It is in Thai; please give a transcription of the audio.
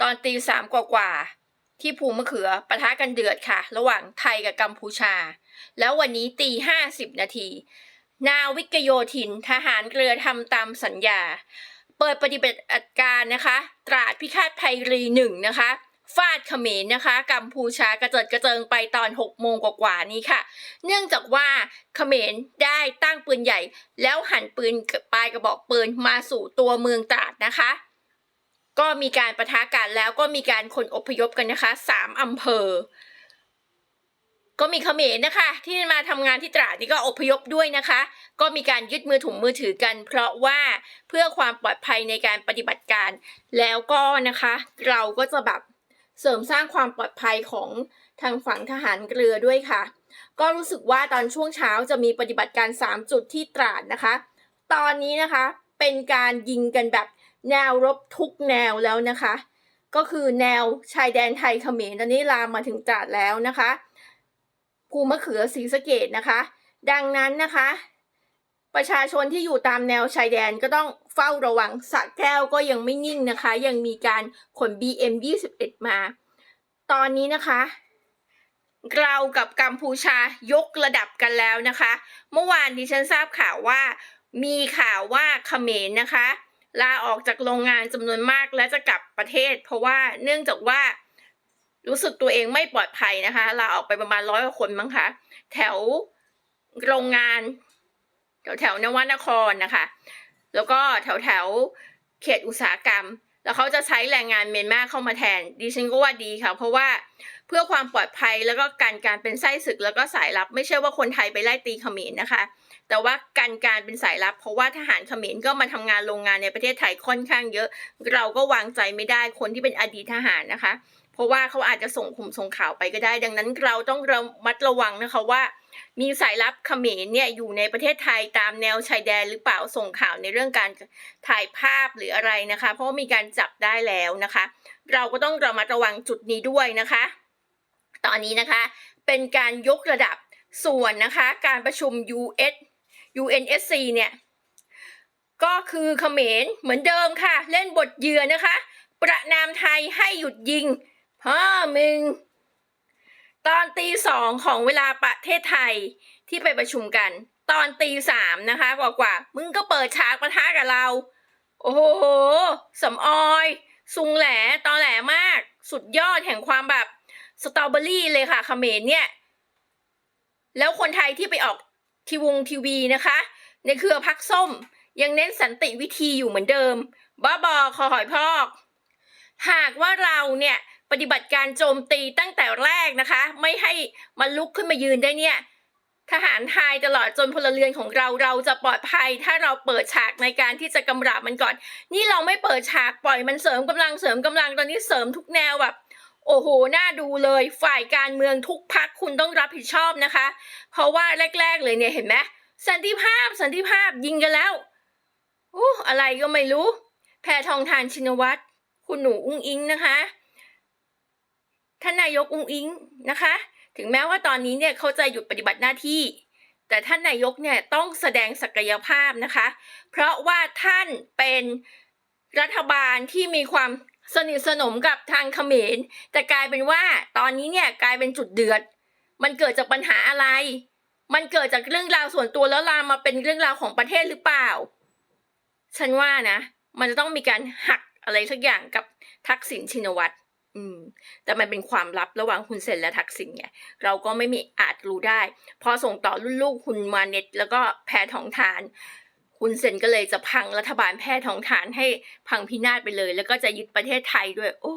ตอนตีสามกว่าๆที่ภูมะเขือปะทะกันเดือดค่ะ ระหว่างไทยกับกัมพูชา แล้ววันนี้ตีห้าสิบนาที นาวิกโยธินทหารเรือทำตามสัญญา เปิดปฏิบัติการนะคะ ตราดพิฆาตภัยรีหนึ่งนะคะฟาดเขมรนะคะ กัมพูชากระเจิดกระเจิงไปตอน 6 โมงกว่าๆนี้ค่ะ เนื่องจากว่าเขมรได้ตั้งปืนใหญ่ แล้วหันปืนปลายกระบอกปืนมาสู่ตัวเมืองตราดนะคะ ก็มีการประทะกันแล้วก็มีการคนอพยพกันนะคะสามอำเภอ ก็มีเขมรนะคะ ที่มาทำงานที่ตราดนี่ก็อพยพด้วยนะคะ ก็มีการยึดมือถุงมือถือกัน เพราะว่าเพื่อความปลอดภัยในการปฏิบัติการ แล้วก็นะคะ เราก็จะแบบเสริมสร้างความปลอดภัยของทางฝั่งทหารเรือด้วยค่ะ ก็รู้สึกว่าตอนช่วงเช้าจะมีปฏิบัติการ 3 จุดที่ตราดนะคะ ตอนนี้นะคะเป็นการยิงกันแบบ แนวรบทุกแนวแล้วนะคะ ก็คือแนวชายแดนไทยเขมรตอนนี้ลามมาถึงตราดแล้วนะคะภูมะเขือศรีสะเกดนะคะ ดังนั้นนะคะ ประชาชนที่อยู่ตามแนวชายแดนก็ต้องเฝ้าระวังสะแก้วก็ยังไม่นิ่งนะคะ ยังมีการขน BM 21 มา ตอนนี้นะคะเรากับกัมพูชายกระดับกันแล้วนะคะ เมื่อวานดิฉันทราบข่าวว่า มีข่าวว่าเขมรนะคะ ลาออกจากโรงงานจำนวนมากและจะกลับประเทศ เพราะว่าเนื่องจากว่ารู้สึกตัวเองไม่ปลอดภัยนะคะลาออกไปประมาณร้อยกว่าคนมั้งคะแถวโรงงานแถวแถวนวนครนะคะ แล้วก็แถวแถวเขตอุตสาหกรรม แล้วเขาจะใช้แรงงานเมียนมาเข้ามาแทนดิฉันก็ว่าดีค่ะ เพราะว่า เพื่อความปลอดภัยแล้วก็การการเป็นไส้ศึกแล้วก็สายลับ ไม่ใช่ว่าคนไทยไปไล่ตีเขมรนะคะ แต่ว่าการการเป็นสายลับ เพราะว่าทหารเขมรก็มาทำงานโรงงานในประเทศไทยค่อนข้างเยอะ เราก็วางใจไม่ได้คนที่เป็นอดีตทหารนะคะ เพราะว่าเขาอาจจะส่งข่มส่งข่าวไปก็ได้ ดังนั้นเราต้องระมัดระวังนะคะว่า มีสายลับเขมรเนี่ยอยู่ในประเทศไทยตามแนวชายแดนหรือเปล่าส่งข่าวในเรื่องการถ่ายภาพหรืออะไรนะคะ เพราะามีการจับได้แล้วนะคะ เราก็ต้องระมัดระวังจุดนี้ด้วยนะคะ ตอนนี้นะคะ เป็นการยกระดับส่วนนะคะ การประชุม US UNSC เนี่ยก็คือเขมรเหมือนเดิมค่ะ เล่นบทเยือนะคะ ประนามไทยให้หยุดยิงพ่อมึง ตอนตีสองของเวลาประเทศไทยที่ไปประชุมกัน ตอนตีสามนะคะกว่ากว่าๆมึงก็เปิดฉากประทะกับเรา โอ้โหสำออยซุงแหลตอแหลมาก สุดยอดแห่งความแบบ สตรอเบอรี่เลยค่ะเขมรเนี่ย แล้วคนไทยที่ไปออกทีวงทีวีนะคะ ในเครือพักส้ม ยังเน้นสันติวิธีอยู่เหมือนเดิมบ้าบอคอหอยพอก หากว่าเราเนี่ยปฏิบัติการโจมตีตั้งแต่แรกนะคะ ไม่ให้มันลุกขึ้นมายืนได้เนี่ย ทหารไทยตลอดจนพลเรือนของเราเราจะปลอดภัย ถ้าเราเปิดฉากในการที่จะกำราบมันก่อน นี่เราไม่เปิดฉากปล่อยมันเสริมกำลังเสริมกำลังตอนนี้เสริมทุกแนวแบบ โอ้โห น่าดูเลย ฝ่ายการเมืองทุกพักคุณต้องรับผิดชอบนะคะ เพราะว่าแรก ๆ เลยเนี่ยเห็นไหมสันติภาพ สันติภาพยิงกันแล้วโอ้อะไรก็ไม่รู้ แพทองทานชินวัตร คุณหนูอุ้งอิงนะคะ ท่านนายกอุ้งอิงนะคะ ถึงแม้ว่าตอนนี้เนี่ยเขาจะหยุดปฏิบัติหน้าที่ แต่ท่านนายกเนี่ยต้องแสดงศักยภาพนะคะ เพราะว่าท่านเป็นรัฐบาลที่มีความ สนิทสนมกับทางเขมร แต่กลายเป็นว่าตอนนี้เนี่ยกลายเป็นจุดเดือด มันเกิดจากปัญหาอะไร มันเกิดจากเรื่องราวส่วนตัวแล้วลามมาเป็นเรื่องราวของประเทศหรือเปล่า ฉันว่านะ มันจะต้องมีการหักอะไรสักอย่างกับทักษิณชินวัตรอืม แต่มันเป็นความลับระหว่างคุณเซนและทักษิณไงเราก็ไม่มีอาจรู้ได้ พอส่งต่อรุ่นลูกคุณมาเน็ต แล้วก็แพทองทาน คุณเซนก็เลยจะพังรัฐบาลแพทย์ทองฐานให้พังพินาศไปเลย แล้วก็จะยึดประเทศไทยด้วย โอ้